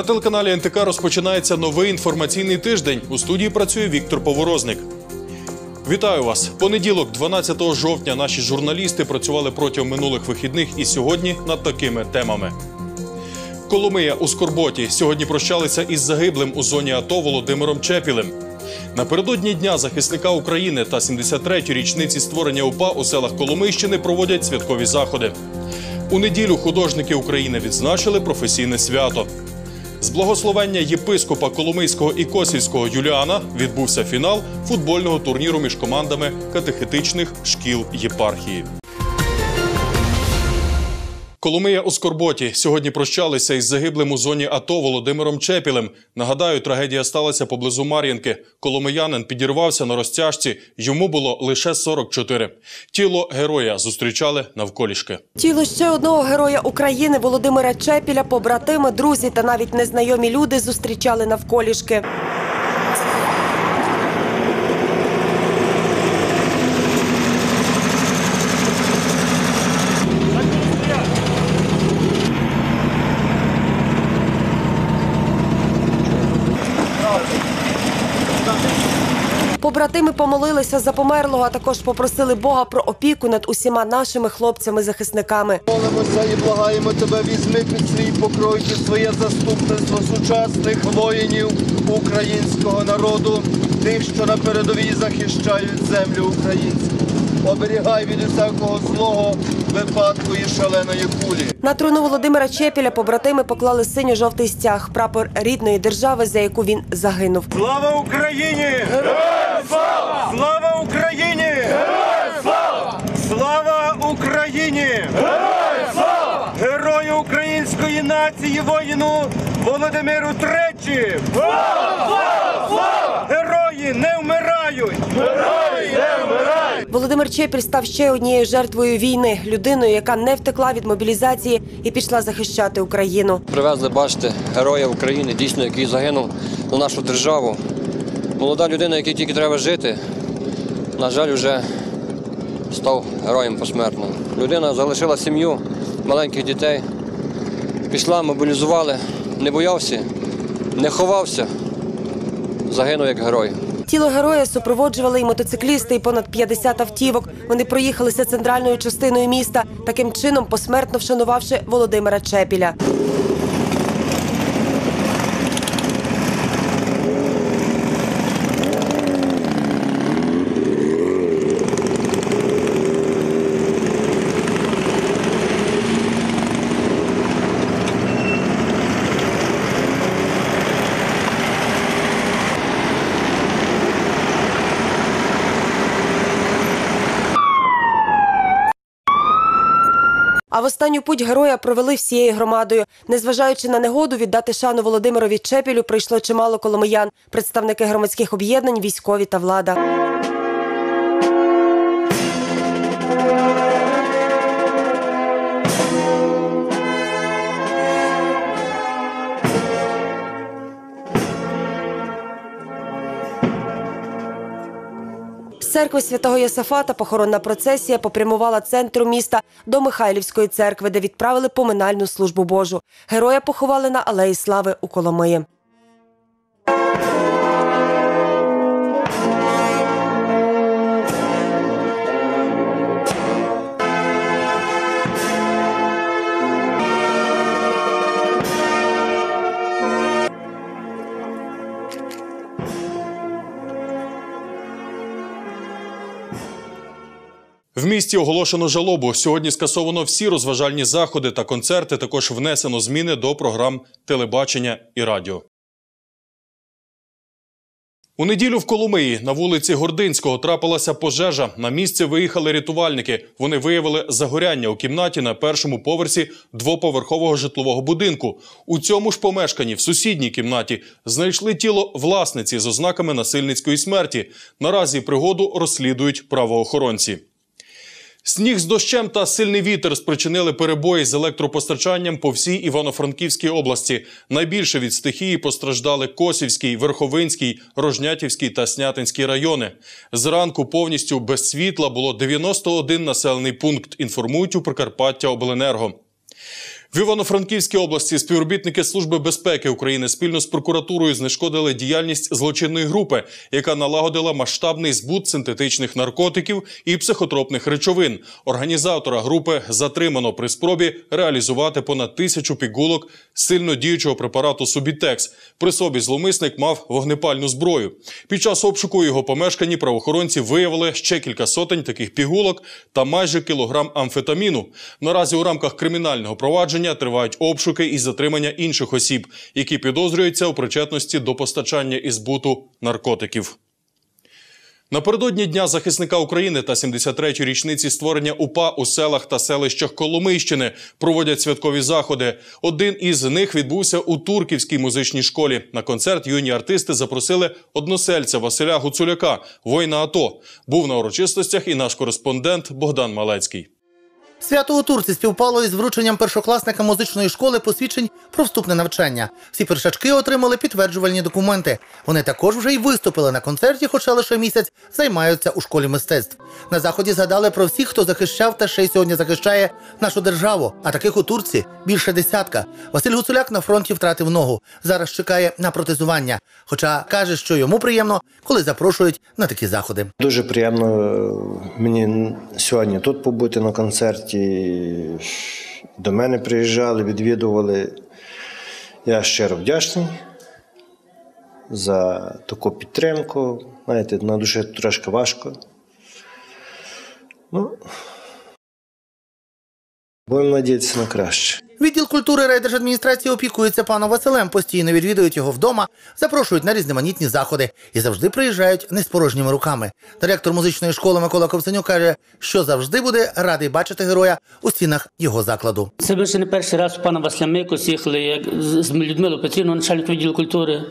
На телеканалі НТК розпочинається новий інформаційний тиждень. У студії працює Віктор Поворозник. Вітаю вас! Понеділок, 12 жовтня, наші журналісти працювали протягом минулих вихідних і сьогодні над такими темами. Коломия у Скорботі сьогодні прощалися із загиблим у зоні АТО Володимиром Чепілем. Напередодні Дня захисника України та 73-ї річниці створення УПА у селах Коломийщини проводять святкові заходи. У неділю художники України відзначили професійне свято. З благословення єпископа Коломийського і Косівського Юліана відбувся фінал футбольного турніру між командами катехетичних шкіл єпархії. Коломия у Скорботі сьогодні прощалися із загиблим у зоні АТО Володимиром Чепілем. Нагадаю, трагедія сталася поблизу Мар'їнки. Коломиянин підірвався на розтяжці. Йому було лише 44. Тіло героя зустрічали навколішки. Тіло ще одного героя України Володимира Чепіля, побратими, друзі та навіть незнайомі люди зустрічали навколішки. Побратими помолилися за померлого, а також попросили Бога про опіку над усіма нашими хлопцями-захисниками. Молимося і благаємо тебе, візьми під свій покрой і своє заступництво сучасних воїнів українського народу, тих, що на передовій захищають землю українську. Оберігай від усякого злого випадку і шаленої кулі. На труну Володимира Чепіля побратими поклали синьо-жовтий стяг, прапор рідної держави, за яку він загинув. Слава Україні! Героям слава! Слава Україні! Героям слава! Слава Україні! Героям слава! Герою української нації воїну Володимиру Тречі! Слава! Слава! Слава! Володимир Чепіль став ще однією жертвою війни, людиною, яка не втекла від мобілізації і пішла захищати Україну. Привезли, бачите, героя України, дійсно, який загинув на нашу державу. Молода людина, якій тільки треба жити, на жаль, вже став героєм посмертно. Людина залишила сім'ю, маленьких дітей, пішла, мобілізували, не боявся, не ховався, загинув як герой. Тіло героя супроводжували і мотоциклісти, і понад 50 автівок. Вони проїхалися центральною частиною міста, таким чином посмертно вшанувавши Володимира Чепіля. А в останню путь героя провели всією громадою. Незважаючи на негоду, віддати шану Володимирові Чепілю прийшло чимало коломиян, представники громадських об'єднань, військові та влада. Церкви святого Йосифата похоронна процесія попрямувала центру міста до Михайлівської церкви, де відправили поминальну службу Божу. Героя поховали на Алеї Слави у Коломиї. В місті оголошено жалобу. Сьогодні скасовано всі розважальні заходи та концерти. Також внесено зміни до програм телебачення і радіо. У неділю в Коломиї на вулиці Гординського трапилася пожежа. На місце виїхали рятувальники. Вони виявили загоряння у кімнаті на першому поверсі двоповерхового житлового будинку. У цьому ж помешканні, в сусідній кімнаті, знайшли тіло власниці з ознаками насильницької смерті. Наразі пригоду розслідують правоохоронці. Сніг з дощем та сильний вітер спричинили перебої з електропостачанням по всій Івано-Франківській області. Найбільше від стихії постраждали Косівський, Верховинський, Рожнятівський та Снятинський райони. Зранку повністю без світла було 91 населений пункт. Інформують у Прикарпаття Обленерго. В Івано-Франківській області співробітники Служби безпеки України спільно з прокуратурою знешкодили діяльність злочинної групи, яка налагодила масштабний збут синтетичних наркотиків і психотропних речовин. Організатора групи затримано при спробі реалізувати понад тисячу пігулок сильно діючого препарату Субітекс. При собі зловмисник мав вогнепальну зброю. Під час обшуку його помешканні правоохоронці виявили ще кілька сотень таких пігулок та майже кілограм амфетаміну. Наразі у рамках кримінального провадження тривають обшуки і затримання інших осіб, які підозрюються у причетності до постачання і збуту наркотиків. Напередодні Дня захисника України та 73-ї річниці створення УПА у селах та селищах Коломийщини проводять святкові заходи. Один із них відбувся у Турківській музичній школі. На концерт юні артисти запросили односельця Василя Гуцуляка, воїна АТО. Був на урочистостях і наш кореспондент Богдан Малецький. Свято у Турці співпало із врученням першокласника музичної школи посвідчень про вступне навчання. Всі першачки отримали підтверджувальні документи. Вони також вже й виступили на концерті, хоча лише місяць займаються у школі мистецтв. На заході згадали про всіх, хто захищав та ще й сьогодні захищає нашу державу. А таких у Турці більше десятка. Василь Гуцуляк на фронті втратив ногу. Зараз чекає на протезування. Хоча каже, що йому приємно, коли запрошують на такі заходи. Дуже приємно е, мені сьогодні тут побути на концерті. До мене приїжджали, відвідували. Я щиро вдячний за таку підтримку. Знаєте, на душі трошки важко. Ну, будемо надіятися на краще. Відділ культури райдержадміністрації опікується паном Василем, постійно відвідують його вдома, запрошують на різноманітні заходи і завжди приїжджають не з порожніми руками. Директор музичної школи Микола Ковценюк каже, що завжди буде радий бачити героя у стінах його закладу. Це ще не перший раз у пана Василя Микос їхали з Людмилою Петрівною, начальник відділу культури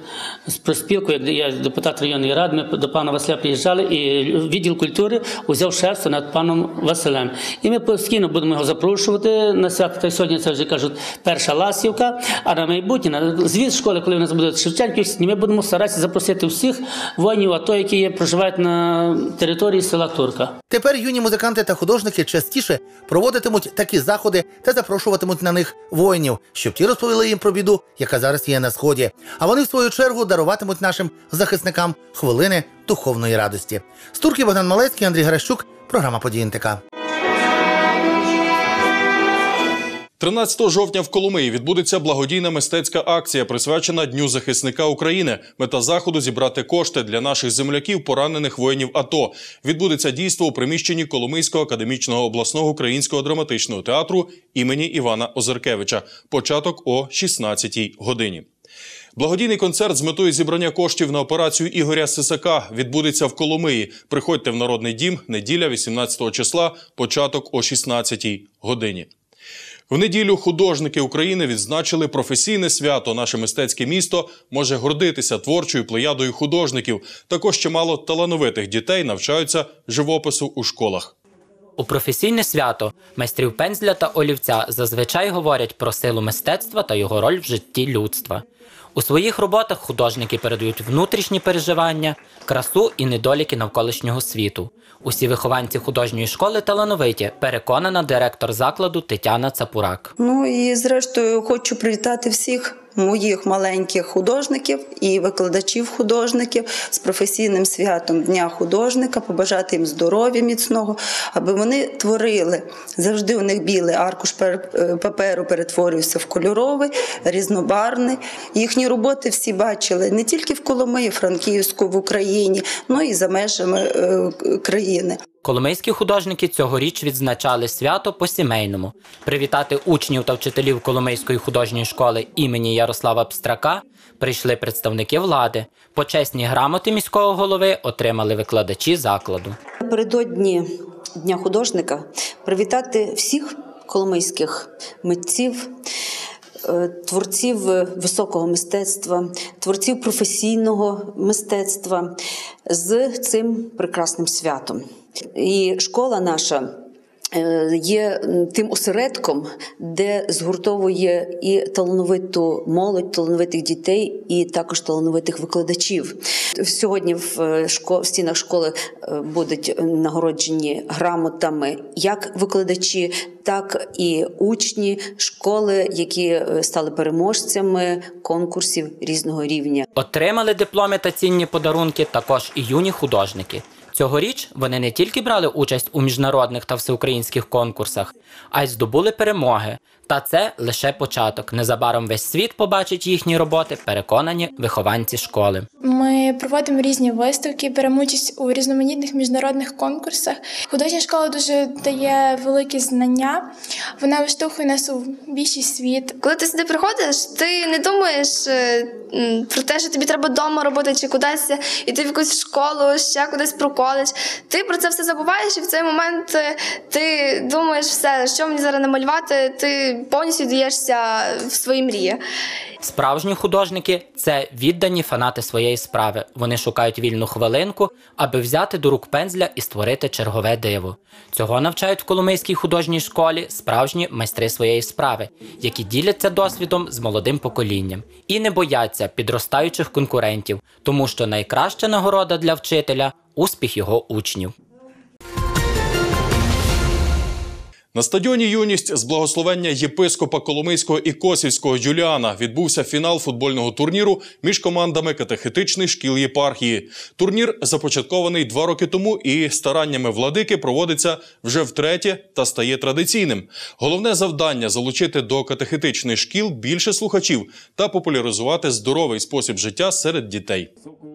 з проспілку, як я депутат районної ради, ми до пана Василя приїжджали, і відділ культури узяв шефство над паном Василем. І ми постійно будемо його запрошувати на свято. Та сьогодні це вже кажуть перша ласівка. А на майбутнє звіт школи, коли в нас буде Шевченківський, ми будемо старатися запросити всіх воїнів АТО, які є, проживають на території села Турка. Тепер юні музиканти та художники частіше проводитимуть такі заходи та запрошуватимуть на них воїнів, щоб ті розповіли їм про біду, яка зараз є на сході. А вони в свою чергу даруватимуть нашим захисникам хвилини духовної радості. З турки Богдан Малецький, Андрій Гращук, програма «Події НТК». 13 жовтня в Коломиї відбудеться благодійна мистецька акція, присвячена Дню захисника України. Мета заходу зібрати кошти для наших земляків, поранених воїнів АТО. Відбудеться дійство у приміщенні Коломийського академічного обласного українського драматичного театру імені Івана Озеркевича. Початок о 16 годині. Благодійний концерт з метою зібрання коштів на операцію Ігоря Сисака відбудеться в Коломиї. Приходьте в Народний дім неділя 18 числа, початок о 16 годині. В неділю художники України відзначили професійне свято. Наше мистецьке місто може гордитися творчою плеядою художників. Також чимало талановитих дітей навчаються живопису у школах. У професійне свято майстрів пензля та олівця зазвичай говорять про силу мистецтва та його роль в житті людства. У своїх роботах художники передають внутрішні переживання, красу і недоліки навколишнього світу. Усі вихованці художньої школи талановиті, переконана директор закладу Тетяна Цапурак. Ну і зрештою хочу привітати всіх моїх маленьких художників і викладачів художників з професійним святом Дня художника, побажати їм здоров'я міцного, аби вони творили. Завжди у них білий аркуш е, паперу перетворювався в кольоровий, різнобарний. Їхні роботи всі бачили не тільки в Коломиї, Франківську, в Україні, але і за межами е, країни. Коломийські художники цьогоріч відзначали свято по-сімейному. Привітати учнів та вчителів Коломийської художньої школи імені Ярослава Пстрака прийшли представники влади. Почесні грамоти міського голови отримали викладачі закладу. Напередодні Дня художника привітати всіх коломийських митців, творців високого мистецтва, творців професійного мистецтва з цим прекрасним святом. І школа наша е, є тим осередком, де згуртовує і талановиту молодь, талановитих дітей, і також талановитих викладачів. Сьогодні в, е, шко- в стінах школи е, будуть нагороджені грамотами як викладачі, так і учні школи, які е, стали переможцями конкурсів різного рівня. Отримали дипломи та цінні подарунки також і юні художники. Цьогоріч вони не тільки брали участь у міжнародних та всеукраїнських конкурсах, а й здобули перемоги. Та це лише початок. Незабаром весь світ побачить їхні роботи, переконані вихованці школи. Ми проводимо різні виставки, беремо участь у різноманітних міжнародних конкурсах. Художня школа дуже дає великі знання. Вона виштовхує нас у більший світ. Коли ти сюди приходиш, ти не думаєш е, про те, що тобі треба вдома робити чи кудись іти в якусь школу, ще кудись про коледж. Ти про це все забуваєш, і в цей момент е, ти думаєш, все, що мені зараз намалювати, ти повністю даєшся в свої мрії. Справжні художники це віддані фанати своєї справи. Вони шукають вільну хвилинку, аби взяти до рук пензля і створити чергове диво. Цього навчають в Коломийській художній школі справжні майстри своєї справи, які діляться досвідом з молодим поколінням і не бояться підростаючих конкурентів, тому що найкраща нагорода для вчителя успіх його учнів. На стадіоні Юність з благословення єпископа Коломийського і Косівського Юліана відбувся фінал футбольного турніру між командами катехетичних шкіл єпархії. Турнір започаткований два роки тому і стараннями владики проводиться вже втретє та стає традиційним. Головне завдання залучити до катехетичних шкіл більше слухачів та популяризувати здоровий спосіб життя серед дітей.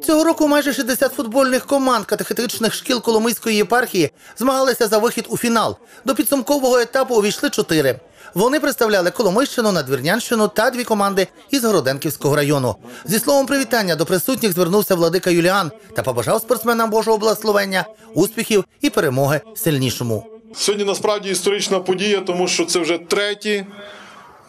Цього року майже 60 футбольних команд катехетичних шкіл Коломийської єпархії змагалися за вихід у фінал. До підсумкового етапу увійшли чотири. Вони представляли Коломийщину, Надвірнянщину та дві команди із Городенківського району. Зі словом привітання до присутніх звернувся владика Юліан та побажав спортсменам Божого благословення, успіхів і перемоги сильнішому. Сьогодні насправді історична подія, тому що це вже третій.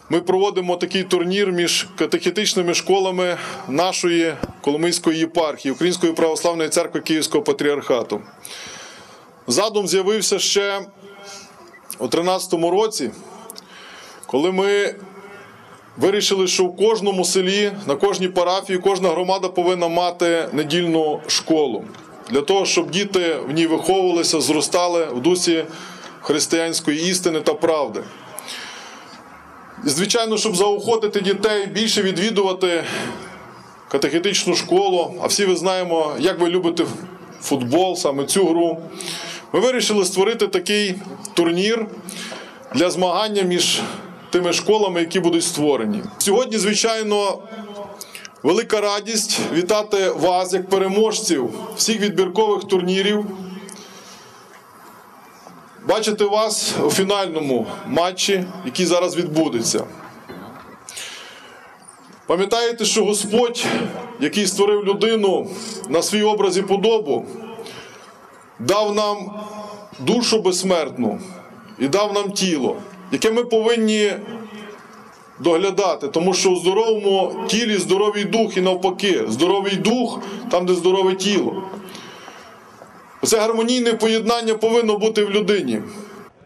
Ми проводимо такий турнір між катехетичними школами нашої Коломийської єпархії Української православної церкви Київського патріархату. Задум з'явився ще у 13-му році, коли ми вирішили, що в кожному селі, на кожній парафії, кожна громада повинна мати недільну школу для того, щоб діти в ній виховувалися, зростали в дусі християнської істини та правди. І, звичайно, щоб заохотити дітей більше відвідувати катехетичну школу, а всі ви знаємо, як ви любите футбол, саме цю гру. Ми вирішили створити такий турнір для змагання між тими школами, які будуть створені. Сьогодні, звичайно, велика радість вітати вас як переможців всіх відбіркових турнірів. Бачити вас у фінальному матчі, який зараз відбудеться. Пам'ятаєте, що Господь, який створив людину на свій образ і подобу, дав нам душу безсмертну і дав нам тіло, яке ми повинні доглядати, тому що у здоровому тілі здоровий дух і навпаки, здоровий дух там, де здорове тіло. Це гармонійне поєднання повинно бути в людині.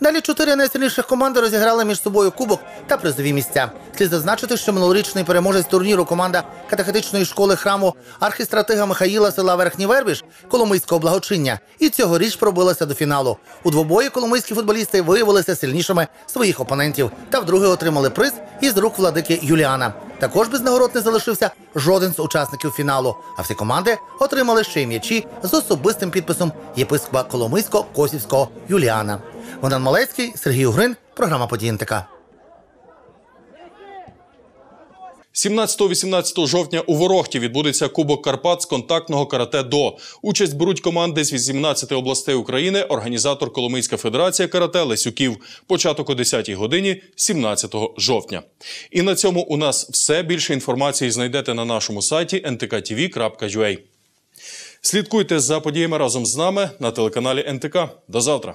Далі чотири найсильніших команди розіграли між собою кубок та призові місця. Слід зазначити, що минулорічний переможець турніру команда катехетичної школи храму архістратига Михаїла села Верхній Вербіж Коломийського благочиння і цьогоріч пробилася до фіналу. У двобої коломийські футболісти виявилися сильнішими своїх опонентів та вдруге отримали приз із рук владики Юліана. Також без нагород не залишився жоден з учасників фіналу. А всі команди отримали ще й м'ячі з особистим підписом єпископа Коломийсько-Косівського Юліана. Богдан Малецький, Сергій Угрин, програма «Події НТК». 17-18 жовтня у Ворохті відбудеться Кубок Карпат з контактного карате до. Участь беруть команди з 18 областей України, організатор Коломийська федерація карате Лесюків. Початок о 10 годині 17 жовтня. І на цьому у нас все. Більше інформації знайдете на нашому сайті ntkTV.ua. Слідкуйте за подіями разом з нами на телеканалі НТК. До завтра.